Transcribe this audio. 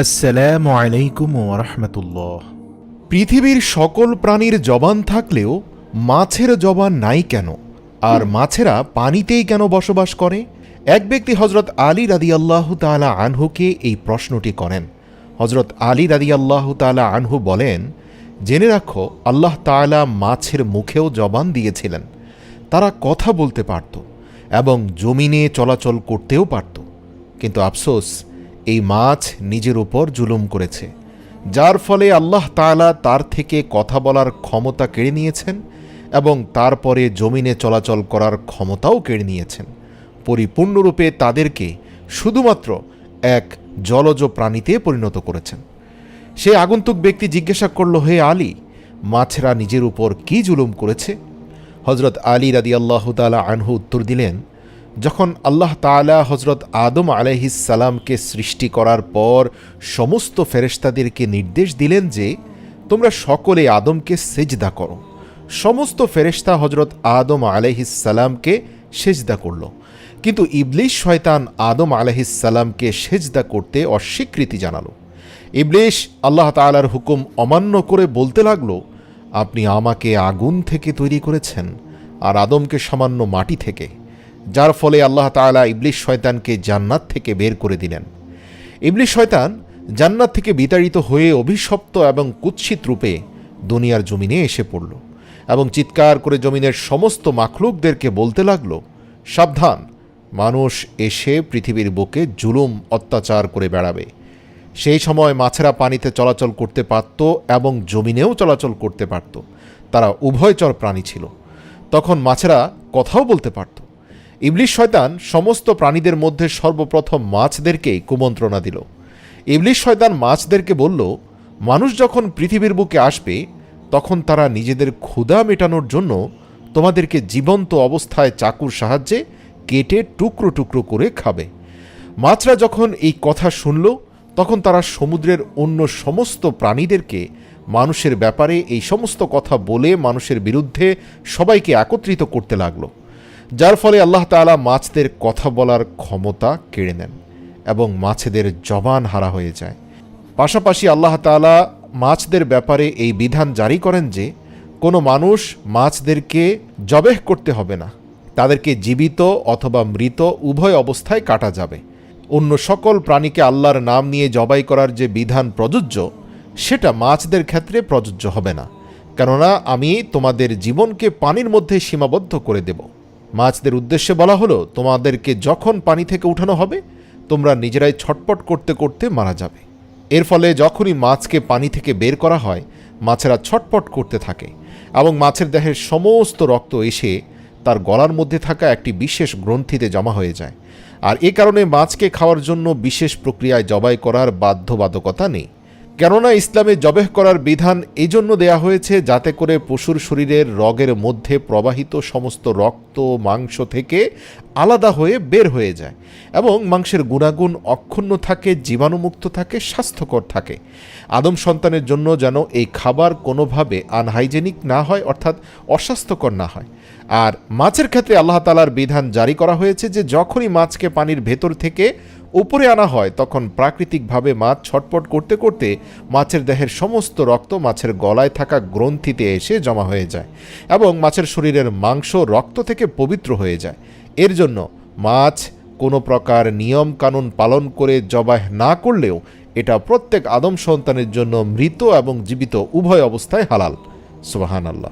আসসালামু আলাইকুম ওরহমতুল্লাহ পৃথিবীর সকল প্রাণীর জবান থাকলেও মাছের জবান নাই কেন? আর মাছেরা পানিতেই কেন বসবাস করে? এক ব্যক্তি হজরত আলী রাদি আল্লাহ তালা আনহুকে এই প্রশ্নটি করেন। হজরত আলী রাদি আল্লাহ তালা আনহু বলেন, জেনে রাখো, আল্লাহ তাআলা মাছের মুখেও জবান দিয়েছিলেন। তারা কথা বলতে পারত এবং জমিনে চলাচল করতেও পারত। কিন্তু আফসোস এই মাছ নিজের উপর জুলুম করেছে, যার ফলে আল্লাহ তাআলা তার থেকে কথা বলার ক্ষমতা কেড়ে নিয়েছেন এবং তারপরে জমিনে চলাচল করার ক্ষমতাও কেড়ে নিয়েছেন। পরিপূর্ণরূপে তাদেরকে শুধুমাত্র এক জলজ প্রাণীতে পরিণত করেছেন। সে আগন্তুক ব্যক্তি জিজ্ঞাসা করল, হে আলী, মাছেরা নিজের উপর কি জুলুম করেছে? হজরত আলী রাদি আল্লাহ তালা আনহু উত্তর দিলেন যখন আল্লাহ তাআলা হজরত আদম আলাইহিসালামকে সৃষ্টি করার পর সমস্ত ফেরেশতাদেরকে নির্দেশ দিলেন যে, তোমরা সকলে আদমকে সেজদা করো। সমস্ত ফেরেশতা হজরত আদম আলাইহিসালামকে সেজদা করল। কিন্তু ইবলিশ শয়তান আদম আলাইহিসালামকে সেজদা করতে অস্বীকৃতি জানালো। ইবলিশ আল্লাহ তাআলার হুকুম অমান্য করে বলতে লাগল, আপনি আমাকে আগুন থেকে তৈরি করেছেন, আর আদমকে সামান্য মাটি থেকে। যার ফলে আল্লাহ তাআলা ইবলিশ শয়তানকে জান্নাত থেকে বের করে দিলেন। ইবলিশ শয়তান জান্নাত থেকে বিতাড়িত হয়ে অভিশপ্ত এবং কুৎসিত রূপে দুনিয়ার জমিনে এসে পড়ল এবং চিৎকার করে জমিনের সমস্ত মাখলুকদেরকে বলতে লাগল, সাবধান, মানুষ এসে পৃথিবীর বুকে জুলুম, অত্যাচার করে বেড়াবে। সেই সময় মাছেরা পানিতে চলাচল করতে পারত এবং জমিনেও চলাচল করতে পারত। তারা উভয়চর প্রাণী ছিল। তখন মাছেরা কথাও বলতে পারত ইবলিশ শয়তান সমস্ত প্রাণীদের মধ্যে সর্বপ্রথম মাছদেরকেই কুমন্ত্রণা দিল। ইবলিশ শয়তান মাছদেরকে বলল, মানুষ যখন পৃথিবীর বুকে আসবে, তখন তারা নিজেদের ক্ষুধা মেটানোর জন্য তোমাদেরকে জীবন্ত অবস্থায় চাকুর সাহায্যে কেটে টুকরো টুকরো করে খাবে। মাছরা যখন এই কথা শুনল, তখন তারা সমুদ্রের অন্য সমস্ত প্রাণীদেরকে মানুষের ব্যাপারে এই সমস্ত কথা বলে মানুষের বিরুদ্ধে সবাইকে একত্রিত করতে লাগল। যার ফলে আল্লাহ তাআলা মাছদের কথা বলার ক্ষমতা কেড়ে নেন এবং মাছেদের জবান হারা হয়ে যায়। পাশাপাশি আল্লাহ তাআলা মাছদের ব্যাপারে এই বিধান জারি করেন যে, কোনো মানুষ মাছদেরকে জবেহ করতে হবে না। তাদেরকে জীবিত অথবা মৃত উভয় অবস্থায় কাটা যাবে। অন্য সকল প্রাণীকে আল্লাহর নাম নিয়ে জবাই করার যে বিধান প্রযোজ্য, সেটা মাছদের ক্ষেত্রে প্রযোজ্য হবে না। কেননা আমি তোমাদের জীবনকে পানির মধ্যে সীমাবদ্ধ করে দেব। মাছদের উদ্দেশ্যে বলা হলো, তোমাদেরকে যখন পানি থেকে উঠানো হবে, তোমরা নিজেরাই ছটপট করতে করতে মারা যাবে। এর ফলে যখনই মাছকে পানি থেকে বের করা হয়, মাছেরা ছটপট করতে থাকে এবং মাছের দেহের সমস্ত রক্ত এসে তার গলার মধ্যে থাকা একটি বিশেষ গ্রন্থিতে জমা হয়ে যায়। আর এ কারণে মাছকে খাওয়ার জন্য বিশেষ প্রক্রিয়ায় জবাই করার বাধ্যবাধকতা নেই। কেননা ইসলামে জবেহ করার বিধান এই জন্য দেয়া হয়েছে যাতে করে পশুর শরীরের রগের মধ্যে প্রবাহিত সমস্ত রক্ত, মাংস থেকে আলাদা হয়ে বের হয়ে যায় এবং মাংসের গুণাগুণ অক্ষুণ্ণ থাকে, জীবাণুমুক্ত থাকে, স্বাস্থ্যকর থাকে। আদম সন্তানের জন্য যেন এই খাবার কোনোভাবে আনহাইজেনিক না হয়, অর্থাৎ অস্বাস্থ্যকর না হয়। আর মাছের ক্ষেত্রে আল্লাহ তালার বিধান জারি করা হয়েছে যে যখনই মাছকে পানির ভেতর থেকে উপরে আনা হয়, তখন প্রাকৃতিকভাবে মাছ ছটপট করতে করতে মাছের দেহের সমস্ত রক্ত মাছের গলায় থাকা গ্রন্থিতে এসে জমা হয়ে যায় এবং মাছের শরীরের মাংস রক্ত থেকে পবিত্র হয়ে যায়। এর জন্য মাছ কোনো প্রকার নিয়ম কানুন পালন করে জবাহ না করলেও এটা প্রত্যেক আদম সন্তানের জন্য মৃত এবং জীবিত উভয় অবস্থায় হালাল। সুবাহান আল্লাহ